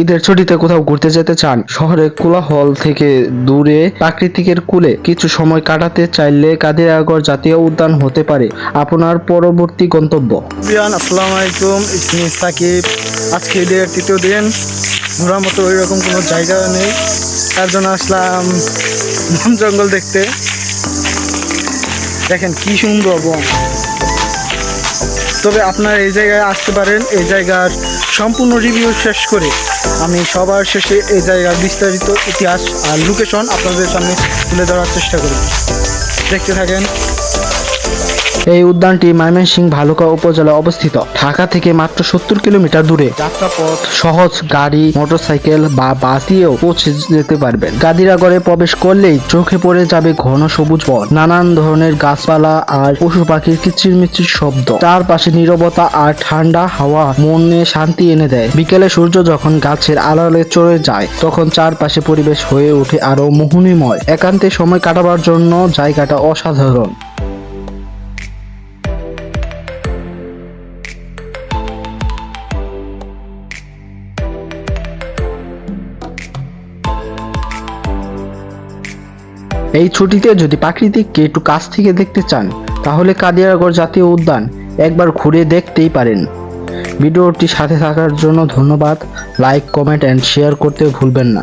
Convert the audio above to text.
ঈদের ছুটিতে কোথাও ঘুরতে যেতে চান শহরে কোলাহল থেকে দূরে প্রাকৃতিকের কুলে কিছু সময় কাটাতে চাইলে কাদিরাগড় জাতীয় উদ্যান হতে পারে। আপনার পরবর্তী গন্তব্য? আসসালামু আলাইকুম, ইসমি সাকিব। আজকে ঈদের তৃতীয় দিন। ঘোরার মতো ওই রকম কোনো জায়গা নেই। তার জন্য আসলাম বন জঙ্গল দেখতে। দেখেন কি সুন্দর বন। তবে আপনারা এই জায়গায় আসতে পারেন। এই জায়গার সম্পূর্ণ রিভিউ শেষ করে আমি সবার শেষে এই জায়গার বিস্তারিত ইতিহাস আর লোকেশন আপনাদের সামনে তুলে ধরার চেষ্টা করি। দেখতে থাকেন এই উদ্যানটি ময়মনসিংহ ভালুকা উপজেলায় অবস্থিত। ঢাকা থেকে মাত্র সত্তর কিলোমিটার দূরে। যাত্রাপথ, সহজ গাড়ি, মোটরসাইকেল বা বাস দিয়েও পৌঁছে যেতে পারবেন। গাদিরাগড়ে প্রবেশ করলেই চোখে পড়ে যাবে ঘন সবুজ বন। নানান ধরনের গাছপালা আর পশু পাখির কিচিরমিচির শব্দ। চারপাশে নীরবতা আর ঠান্ডা হাওয়া মনে শান্তি এনে দেয়। বিকেলে সূর্য যখন গাছের আড়ালে চড়ে যায়, তখন চারপাশে পরিবেশ হয়ে ওঠে আরও মোহনীময়। একান্তে সময় কাটাবার জন্য জায়গাটা অসাধারণ। এই ছুটিতে যদি প্রাকৃতিককে একটু কাছ থেকে দেখতে চান, তাহলে কাদিয়ারগড় জাতীয় উদ্যান একবার ঘুরে দেখতেই পারেন। ভিডিওটি সাথে থাকার জন্য ধন্যবাদ। লাইক, কমেন্ট অ্যান্ড শেয়ার করতে ভুলবেন না।